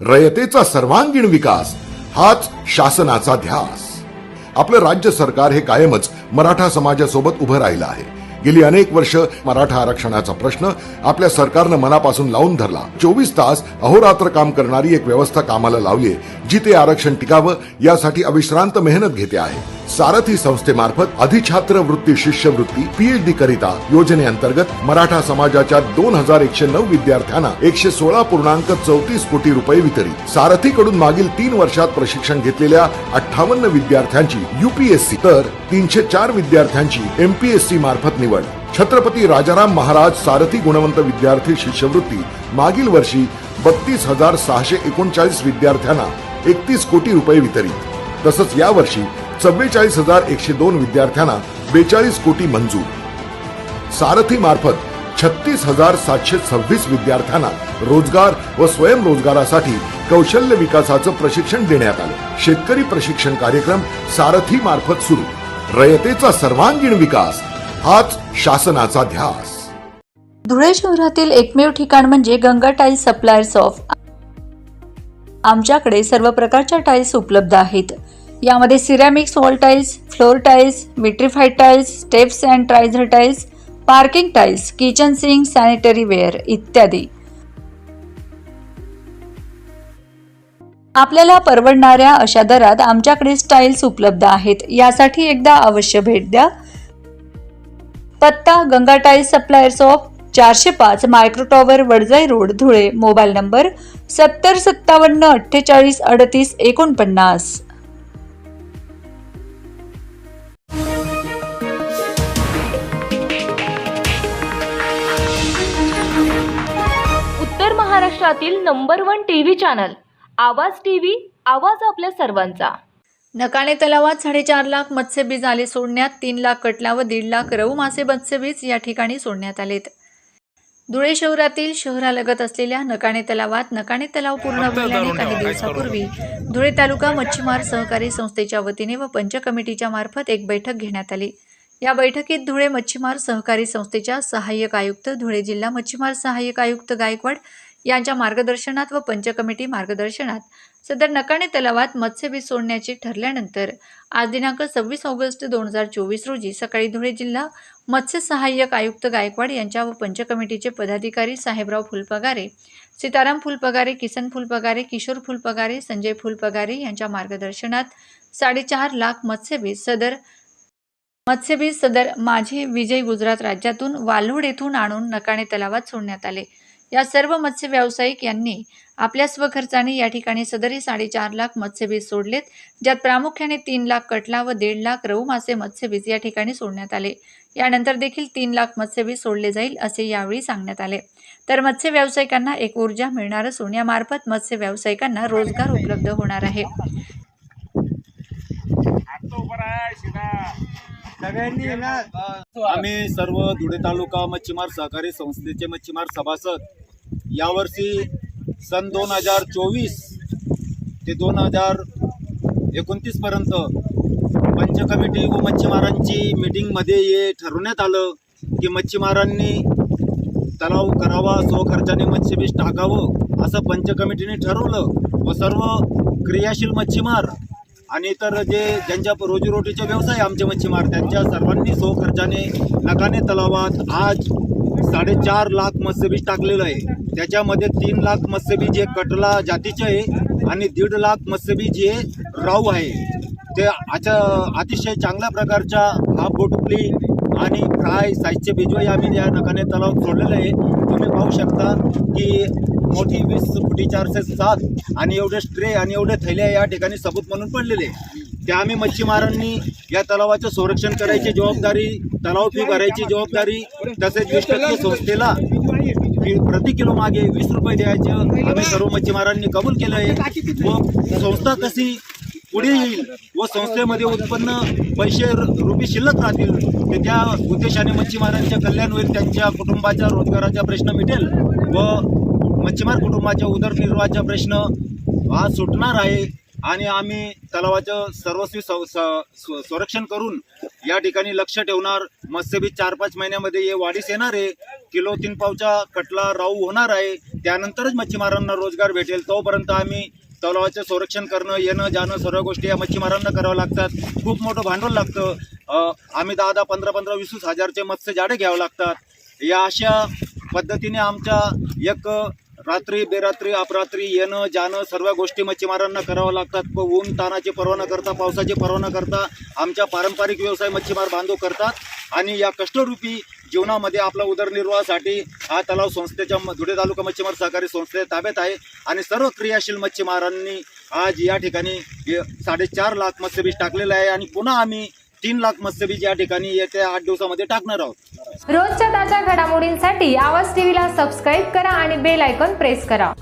रयतेचा सर्वांगीण विकास हाच शासनाचा ध्यास. आपलं राज्य सरकार हे कायमच मराठा समाजासोबत उभं राहिलं आहे. गेली अनेक वर्ष मराठा आरक्षणाचा प्रश्न आपल्या सरकारनं मनापासून लावून धरला. चोवीस तास अहोरात्र काम करणारी एक व्यवस्था कामाला लावली जिथे आरक्षण टिकावं यासाठी अविश्रांत मेहनत घेते आहे. सारथी संस्थेमार्फत अधिछात्र वृत्ती शिष्यवृत्ती पीएचडी करिता योजनेअंतर्गत मराठा समाजाच्या दोन हजार एकशे नऊ विद्यार्थ्यांना एकशे सोळा पूर्णांक चौतीस कोटी रुपये वितरित. सारथीकडून मागील तीन वर्षात प्रशिक्षण घेतलेल्या अठ्ठावन्न विद्यार्थ्यांची युपीएससी तर तीनशे चार विद्यार्थ्यांची एमपीएससी मार्फत निवड. छत्रपती राजाराम महाराज सारथी गुणवंत विद्यार्थी शिष्यवृत्ती मागील वर्षी बत्तीस हजार सहाशे एकोणचाळीस विद्यार्थ्यांना एकतीस कोटी रुपये वितरित. तसंच यावर्षी चव्वेचाळीस हजार एकशे दोन विद्यार्थ्यांना बेचाळीस कोटी मंजूर. सारथी मार्फत छत्तीस हजार सातशे सव्वीस विद्यार्थ्यांना रोजगार व स्वयंरोजगारासाठी कौशल्य विकासाचं प्रशिक्षण देण्यात आलं. शेतकरी प्रशिक्षण कार्यक्रम सारथी मार्फत सुरू. रयतेचा सर्वांगीण विकास हाच शासनाचा ध्यास. धुळे शहरातील एकमेव ठिकाण म्हणजे गंगा टाईल्स सप्लायर्स ऑफ. आमच्याकडे सर्व प्रकारच्या टाईल्स उपलब्ध आहेत. यामध्ये ceramics wall tiles floor tiles vitrified tiles steps and ट्रायझर tiles parking tiles kitchen sink sanitary ware इत्यादी. आपल्याला परवडणाऱ्या अशा दरात आमच्याकडे स्टाईल्स उपलब्ध आहेत. यासाठी एकदा अवश्य भेट द्या. पत्ता गंगा टाईल्स सप्लायर्स ऑफ चारशे पाच micro tower Wadjai road Dhule. Mobile number सत्तर सत्तावन्न अठ्ठेचाळीस अडतीस एकोणपन्नास. महाराष्ट्रातील number one TV channel Awaaz TV आवाज आपल्या सर्वांचा. नकाणे तलावात साडेचार लाख मत्स्यबीज आले सोडण्यात तीन लाख कटला व दीड लाख रऊ मासे मत्स्यबीज या ठिकाणी सोडण्यात आलेत. धुळे शहरातील शहरालगत असलेल्या नकाणे तलावात नकाणे तलाव पूर्ण भरल्याने काही दिवसापूर्वी धुळे तालुका मच्छीमार सहकारी संस्थेच्या वतीने व पंच कमिटीच्या मार्फत एक बैठक घेण्यात आली. या बैठकीत धुळे मच्छीमार सहकारी संस्थेच्या सहाय्यक आयुक्त धुळे जिल्हा मच्छीमार सहाय्यक आयुक्त गायकवाड यांच्या मार्गदर्शनात व पंचकमिटी मार्गदर्शनात सदर नकाणे तलावात मत्स्यबीज सोडण्याचे ठरल्यानंतर आज दिनांक सव्वीस ऑगस्ट दोन हजार चोवीस रोजी सकाळी धुळे जिल्हा मत्स्य सहाय्यक आयुक्त गायकवाड यांच्या व पंचकमिटीचे पदाधिकारी साहेबराव फुलपगारे सीताराम फुलपगारे किसन फुलपगारे किशोर फुलपगारे संजय फुलपगारे यांच्या मार्गदर्शनात साडेचार लाख मत्स्यबीज सदर मत्स्यबीज सदर माझे विजय गुजरात राज्यातून वाल्होड येथून आणून नकाणे तलावात सोडण्यात आले. या सर्व मत्स्य व्यावसायिक यांनी आपल्या स्वखर्चाने या ठिकाणी सदरी साडेचार लाख मत्स्यबीज सोडलेत ज्यात प्रामुख्याने तीन लाख कटला व दीड लाख रऊ मासे मत्स्यबीज या ठिकाणी सोडण्यात आले. यानंतर देखील तीन लाख मत्स्यबीज सोडले जाईल असे यावेळी सांगण्यात आले. तर मत्स्य व्यावसायिकांना एक ऊर्जा मिळणार असून यामार्फत मत्स्य व्यावसायिकांना रोजगार उपलब्ध होणार आहे. आम्ही सर्व धुळे तालुका मच्छीमार सहकारी संस्थेचे मच्छीमार सभासद. यावर्षी सन दोन हजार चोवीस ते दोन हजार एकोणतीस पर्यंत पंच कमिटी व मच्छीमारांची मीटिंगमध्ये हे ठरवण्यात आलं की मच्छीमारांनी तलाव करावा स्वखर्चाने मत्स्यबीज टाकावं असं पंच कमिटीने ठरवलं व सर्व क्रियाशील मच्छीमार आणि इतर जे ज्यांच्या रोजीरोटीचे व्यवसाय आमचे मच्छीमार त्यांच्या सर्वांनी खर्चाने नकाने तलावात आज साडेचार लाख मत्स्यबीज टाकलेलं आहे. त्याच्यामध्ये तीन लाख मत्स्यबीज हे कटला जातीचे आहे आणि दीड लाख मत्स्यबीज हे राऊ आहे. ते आच्या अतिशय चांगल्या प्रकारच्या हाफ बोटुकली आणि फ्राय साईजचे बिजवाई आम्ही या नकाने तलाव सोडलेलं आहे. तुम्ही पाहू शकता की मोठी वीस फुटी चारशे सात आणि एवढे स्ट्रे आणि एवढे थैले या ठिकाणी सबूत म्हणून पडलेले ते आम्ही मच्छीमारांनी या तलावाचं संरक्षण करायची जबाबदारी तलाव फी भरायची जबाबदारी तसेच वीस टक्के संस्थेला प्रति किलो मागे वीस रुपये द्यायचे आम्ही सर्व मच्छीमारांनी कबूल केलं आहे व संस्था कशी पुढे येईल व संस्थेमध्ये उत्पन्न पैसे रुपी रुपये शिल्लक राहतील ते त्या उद्देशाने मच्छीमारांच्या कल्याण होईल त्यांच्या कुटुंबाच्या रोजगाराचा प्रश्न मिटेल व मच्छीमार कुटुंबाच्या उदरनिर्वाहाचा प्रश्न हा सुटणार आहे आणि आम्ही तलावाचं सर्वस्वी सं- स- संरक्षण करून या ठिकाणी लक्ष ठेवणार. मत्स्यबीज चार पाच महिन्यामध्ये हे वाढीस येणार आहे. किलो तीन पावचा कटला राऊ होणार आहे. त्यानंतरच मच्छीमारांना रोजगार भेटेल. तोपर्यंत आम्ही तलावाचं संरक्षण करणं येणं जाणं सर्व गोष्टी या मच्छीमारांना करावं लागतात. खूप मोठं भांडवल लागतं. आम्ही दहा दहा पंधरा पंधरा वीस वीस हजारचे मत्स्य जाडे घ्यावं लागतात. या अशा पद्धतीने आमच्या एक रात्री बेरात्री अपरात्री येणं जाणं सर्व गोष्टी मच्छीमारांना करावं लागतात. ऊन तानाची पर्वा न करता पावसाची पर्वा न करता आमच्या पारंपरिक व्यवसाय मच्छीमार बांधव करतात. आणि या कष्टरूपी जीवनामध्ये आपला उदरनिर्वाहासाठी हा तलाव संस्थेच्या म- धुळे तालुका मच्छीमार सहकारी संस्थे ताब्यात आहे. आणि सर्व क्रियाशील मच्छीमारांनी आज या ठिकाणी साडेचार लाख मत्स्यबीज टाकलेलं आहे. आणि पुन्हा आम्ही तीन लाख मत्स्यबीज या ठिकाणी येत्या आठ दिवसामध्ये टाकणार आहोत. रोजच्या ताज्या घडामोडींसाठी आवाज टीव्हीला सबस्क्राईब करा आणि बेल आयकॉन प्रेस करा.